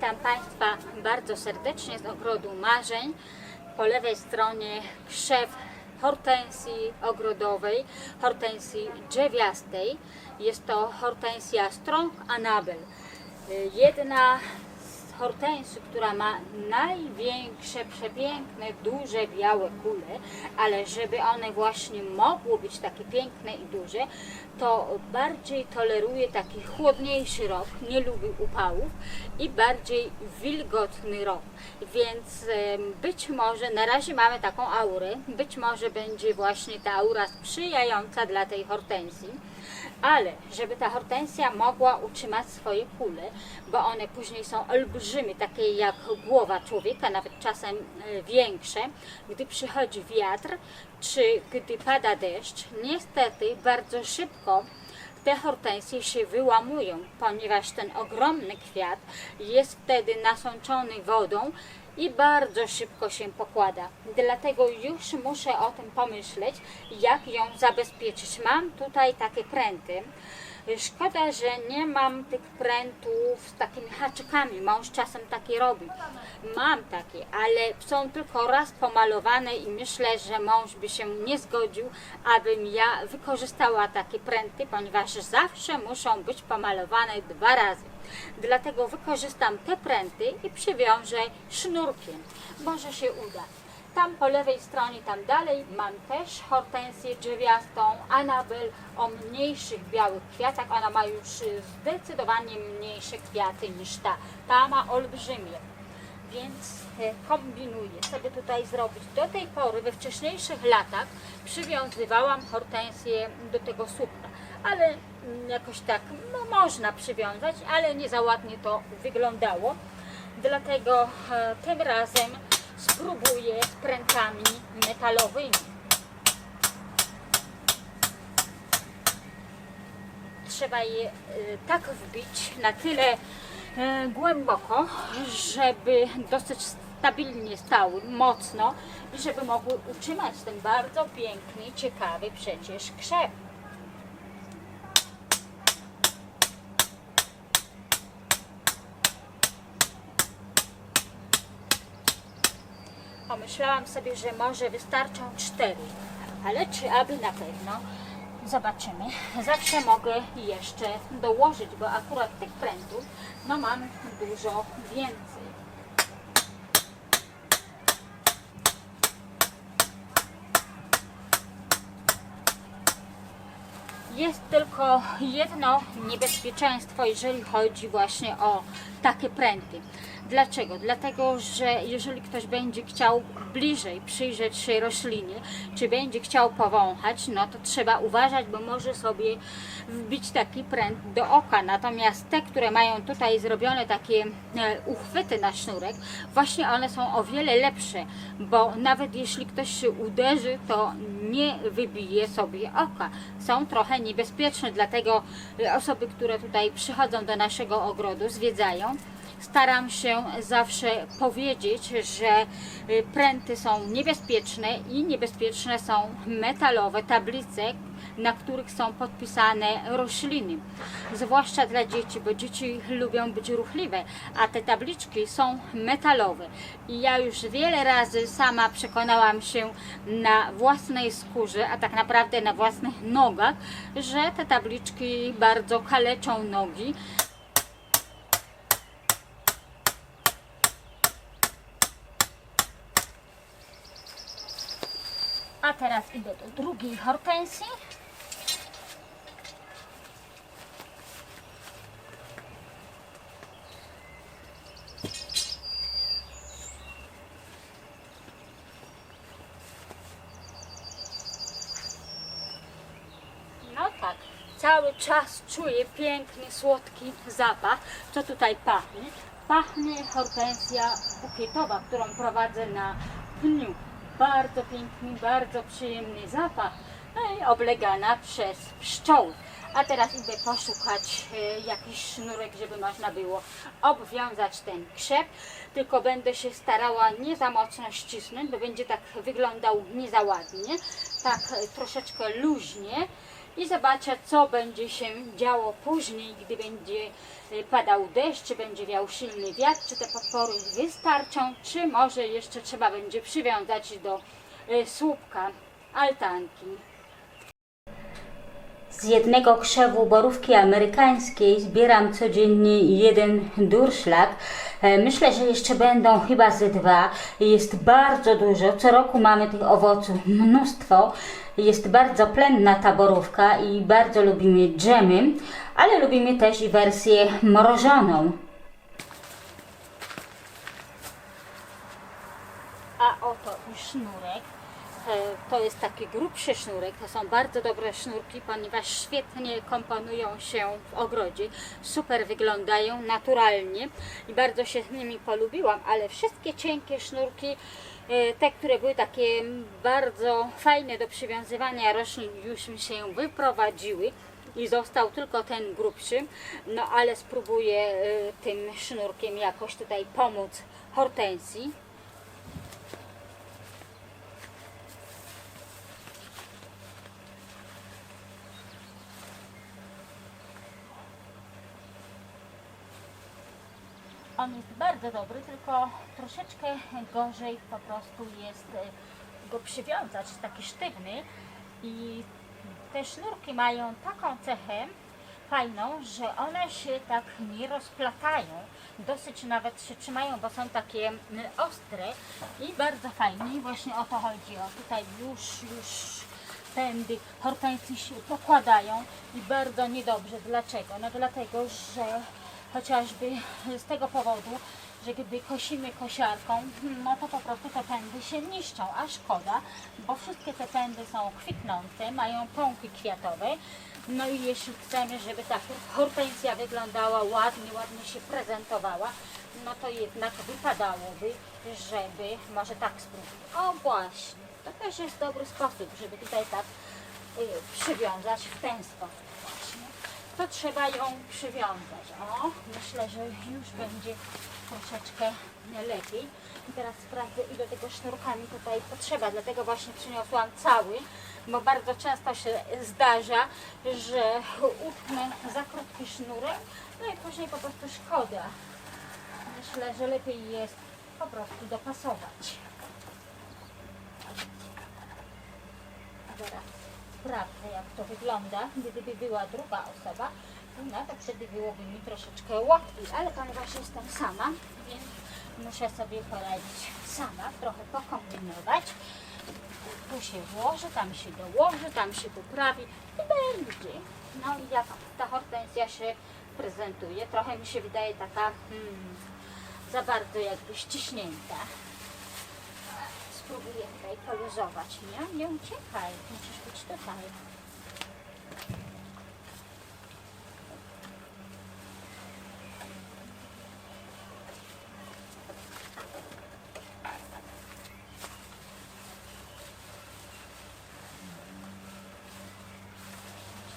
Witam Państwa bardzo serdecznie z ogrodu marzeń. Po lewej stronie krzew hortensji ogrodowej, hortensji drzewiastej. Jest to hortensja Strong Anabel. Jedna z hortensji, która ma największe, przepiękne, duże, białe kule, ale żeby one właśnie mogły być takie piękne i duże, to bardziej toleruje taki chłodniejszy rok, nie lubi upałów i bardziej wilgotny rok. Więc być może, na razie mamy taką aurę, być może będzie właśnie ta aura sprzyjająca dla tej hortensji. Ale żeby ta hortensja mogła utrzymać swoje kule, bo one później są olbrzymie, takie jak głowa człowieka, nawet czasem e, większe, gdy przychodzi wiatr czy gdy pada deszcz, niestety bardzo szybko te hortensje się wyłamują, ponieważ ten ogromny kwiat jest wtedy nasączony wodą i bardzo szybko się pokłada. Dlatego już muszę o tym pomyśleć, jak ją zabezpieczyć. Mam tutaj takie pręty. Szkoda, że nie mam tych prętów z takimi haczykami. Mąż czasem takie robi. Mam takie, ale są tylko raz pomalowane i myślę, że mąż by się nie zgodził, abym ja wykorzystała takie pręty, ponieważ zawsze muszą być pomalowane dwa razy. Dlatego wykorzystam te pręty i przywiążę sznurkiem. Może się uda. Tam po lewej stronie, tam dalej mam też hortensję drzewiastą, Anabel o mniejszych białych kwiatach. Ona ma już zdecydowanie mniejsze kwiaty niż ta. Ta ma olbrzymie. Więc e, kombinuję sobie tutaj zrobić. Do tej pory, we wcześniejszych latach, przywiązywałam hortensję do tego słupka, ale jakoś tak no, można przywiązać, ale nie za ładnie to wyglądało. Dlatego e, tym razem spróbuję z prętami metalowymi. Trzeba je e, tak wbić na tyle e, głęboko, żeby dosyć stabilnie stały, mocno i żeby mogły utrzymać ten bardzo piękny, ciekawy przecież krzew. Pomyślałam sobie, że może wystarczą cztery, ale czy aby na pewno? Zobaczymy. Zawsze mogę jeszcze dołożyć, bo akurat tych prętów no mam dużo więcej. Jest tylko jedno niebezpieczeństwo, jeżeli chodzi właśnie o takie pręty. Dlaczego? Dlatego, że jeżeli ktoś będzie chciał bliżej przyjrzeć się roślinie, czy będzie chciał powąchać, no to trzeba uważać, bo może sobie wbić taki pręt do oka. Natomiast te, które mają tutaj zrobione takie e, uchwyty na sznurek, właśnie one są o wiele lepsze, bo nawet jeśli ktoś się uderzy, to nie wybije sobie oka. Są trochę niebezpieczne, dlatego e, osoby, które tutaj przychodzą do naszego ogrodu, zwiedzają, staram się zawsze powiedzieć, że y, pręty są niebezpieczne i niebezpieczne są metalowe tablice, na których są podpisane rośliny. Zwłaszcza dla dzieci, bo dzieci lubią być ruchliwe, a te tabliczki są metalowe. I ja już wiele razy sama przekonałam się na własnej skórze, a tak naprawdę na własnych nogach, że te tabliczki bardzo kaleczą nogi. A teraz idę do drugiej hortensji. No tak, cały czas czuję piękny, słodki zapach. Co tutaj pachnie? Pachnie hortensja bukietowa, którą prowadzę na pniu. Bardzo piękny, bardzo przyjemny zapach. No oblegana przez pszczoły. A teraz idę poszukać e, jakiś sznurek, żeby można było obwiązać ten krzew. Tylko będę się starała nie za mocno ścisnąć, bo będzie tak wyglądał nie za ładnie. Tak e, troszeczkę luźnie i zobaczę, co będzie się działo później, gdy będzie y, padał deszcz, czy będzie wiał silny wiatr, czy te podpory wystarczą, czy może jeszcze trzeba będzie przywiązać do y, słupka altanki. Z jednego krzewu borówki amerykańskiej zbieram codziennie jeden durszlak. E, Myślę, że jeszcze będą chyba ze dwa. Jest bardzo dużo. Co roku mamy tych owoców mnóstwo. Jest bardzo plenna ta borówka i bardzo lubimy dżemy, ale lubimy też i wersję mrożoną. A oto i sznurek. E, To jest taki grubszy sznurek. To są bardzo dobre sznurki, ponieważ świetnie komponują się w ogrodzie. Super wyglądają naturalnie i bardzo się z nimi polubiłam, ale wszystkie cienkie sznurki, e, te, które były takie bardzo fajne do przywiązywania roślin, już mi się wyprowadziły. I został tylko ten grubszy, no ale spróbuję e, tym sznurkiem jakoś tutaj pomóc hortensji. On jest bardzo dobry, tylko troszeczkę gorzej po prostu jest e, go przywiązać. Jest taki sztywny i te sznurki mają taką cechę fajną, że one się tak nie rozplatają. Dosyć nawet się trzymają, bo są takie ostre i bardzo fajnie. I właśnie o to chodzi. O tutaj już, już pędy hortensji się pokładają i bardzo niedobrze. Dlaczego? No dlatego, że chociażby z tego powodu, że gdy kosimy kosiarką, no to po prostu te pędy się niszczą, a szkoda, bo wszystkie te pędy są kwitnące, mają pąki kwiatowe, no i jeśli chcemy, żeby ta hortensja wyglądała ładnie, ładnie się prezentowała, no to jednak wypadałoby, żeby, może tak spróbuję, o właśnie, to też jest dobry sposób, żeby tutaj tak y, przywiązać w ten sposób to trzeba ją przywiązać. O, myślę, że już będzie troszeczkę lepiej. I teraz sprawdzę, ile tego sznurka mi tutaj potrzeba, dlatego właśnie przyniosłam cały, bo bardzo często się zdarza, że utnę za krótki sznurek, no i później po prostu szkoda. Myślę, że lepiej jest po prostu dopasować. Sprawdzę, jak to wygląda. Gdyby była druga osoba, no to wtedy byłoby mi troszeczkę łatwiej, ale ponieważ jestem sama, więc muszę sobie poradzić sama, trochę pokombinować. Tu się włoży, tam się dołoży, tam się poprawi i będzie. No i jak ta hortensja się prezentuje, trochę mi się wydaje taka hmm, za bardzo jakby ściśnięta. Spróbuję tutaj poluzować. Nie, nie uciekaj, musisz być tutaj.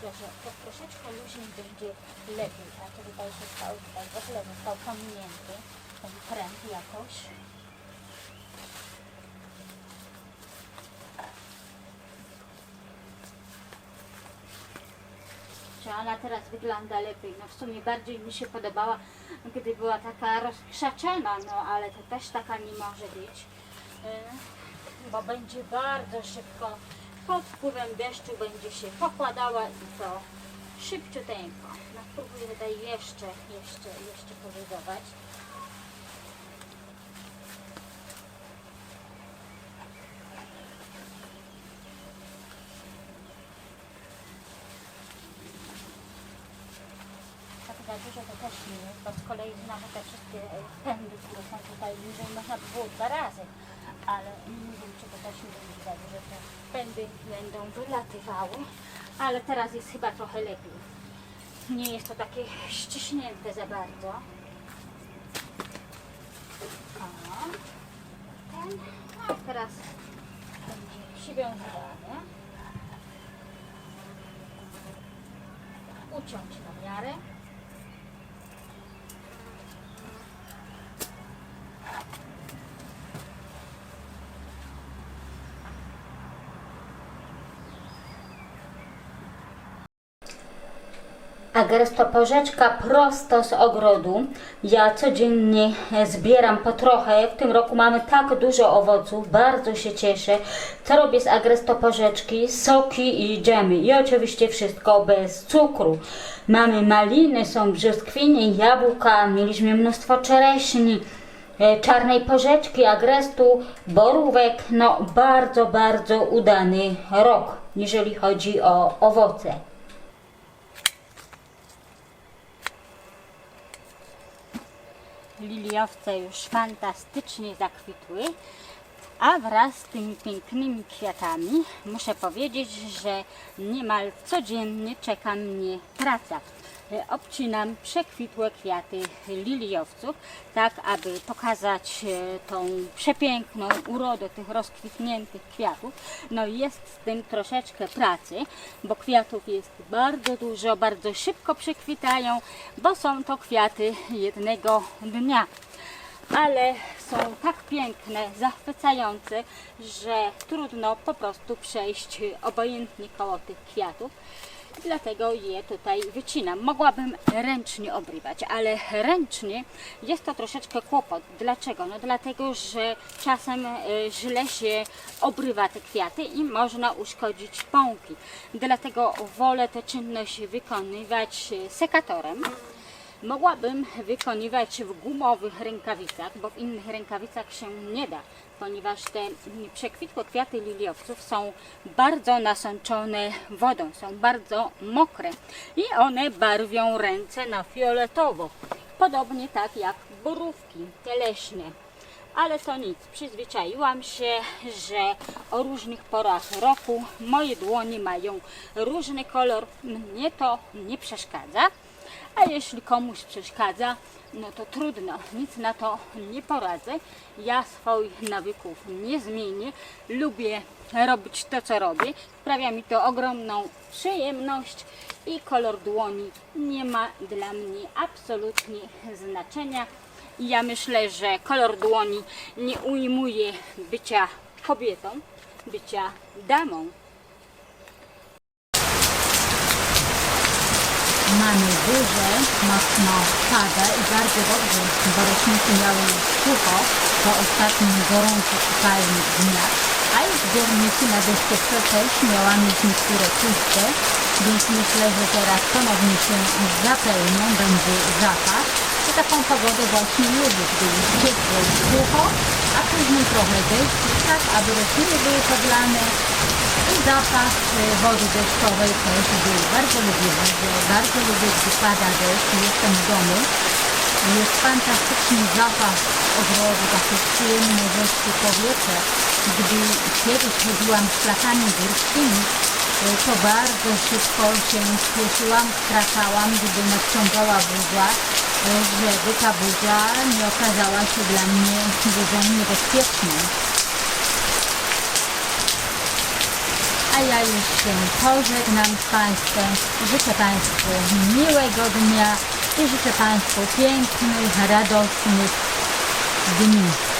Że to troszeczkę luźniej będzie lepiej, a to tutaj się stał, tutaj w ogóle został pominięty ten pręt jakoś. Czy ona teraz wygląda lepiej? No w sumie bardziej mi się podobała, gdy była taka rozkrzaczona, no ale to też taka nie może być, yy, bo będzie bardzo szybko pod wpływem deszczu będzie się pokładała i to szybciuteńko. No spróbuję tutaj jeszcze, jeszcze, jeszcze powydować. Tak za dużo to też nie jest, bo z kolei znowu te wszystkie e, pędy, które są tutaj niżej, można by było dwa razy, ale nie wiem, czy to też nie będzie za dużo, te pędy będą wylatywały, ale teraz jest chyba trochę lepiej. Nie jest to takie ściśnięte za bardzo. O, ten, a teraz będzie przywiązywany. Uciąć na miarę. Agrestoporzeczka prosto z ogrodu. Ja codziennie e, zbieram po trochę. W tym roku mamy tak dużo owoców, bardzo się cieszę. Co robię z agrestoporzeczki? Soki i dżemy. I oczywiście wszystko bez cukru. Mamy maliny, są brzoskwinie, jabłka, mieliśmy mnóstwo czereśni e, czarnej porzeczki, agrestu, borówek. No bardzo, bardzo udany rok, jeżeli chodzi o owoce. Liliowce już fantastycznie zakwitły, a wraz z tymi pięknymi kwiatami muszę powiedzieć, że niemal codziennie czeka mnie praca. E, Obcinam przekwitłe kwiaty liliowców, tak aby pokazać e, tą przepiękną urodę tych rozkwitniętych kwiatów. No i jest z tym troszeczkę pracy, bo kwiatów jest bardzo dużo, bardzo szybko przekwitają, bo są to kwiaty jednego dnia ale są tak piękne, zachwycające, że trudno po prostu przejść obojętnie koło tych kwiatów. Dlatego je tutaj wycinam. Mogłabym ręcznie obrywać, ale ręcznie jest to troszeczkę kłopot. Dlaczego? No dlatego, że czasem e, źle się obrywa te kwiaty i można uszkodzić pąki. Dlatego wolę tę czynność wykonywać e, sekatorem. Mogłabym wykonywać w gumowych rękawicach, bo w innych rękawicach się nie da, ponieważ te przekwitłe kwiaty liliowców są bardzo nasączone wodą, są bardzo mokre i one barwią ręce na fioletowo. Podobnie tak jak borówki, leśne. Ale to nic, przyzwyczaiłam się, że o różnych porach roku moje dłonie mają różny kolor. Mnie to nie przeszkadza. A jeśli komuś przeszkadza, no to trudno, nic na to nie poradzę. Ja swoich nawyków nie zmienię. Lubię robić to, co robię. Sprawia mi to ogromną przyjemność i kolor dłoni nie ma dla mnie absolutnie znaczenia. Ja myślę, że kolor dłoni nie ujmuje bycia kobietą, bycia damą. Mamy burzę, mocno pada i bardzo dobrze, bo rośniki miały sucho. Po ostatnim gorących upalnych dniach, a już zbiorniki na deszczówce też miałam już niektóre puste, więc myślę, że teraz ponownie się zapełnią, będzie zapach. I taką pogodę właśnie lubię, gdy jest ciepło i sucho, a później trochę deszczu, tak aby rośliny były podlane i zapach e, wody deszczowej też był. Bardzo lubię wodę, bardzo lubię, gdy pada deszcz, jestem w domu. Jest fantastyczny zapach ogrodu, takie przyjemne, rzeźkie powietrze. Gdy kiedyś chodziłam z plakami górskimi, e, to bardzo szybko się spieszyłam, wkraczałam, gdy nadciągała burza, e, żeby ta burza nie okazała się dla mnie burzą niebezpieczną. A ja już się pożegnam z Państwem. Życzę Państwu miłego dnia i życzę Państwu pięknych, radosnych dni.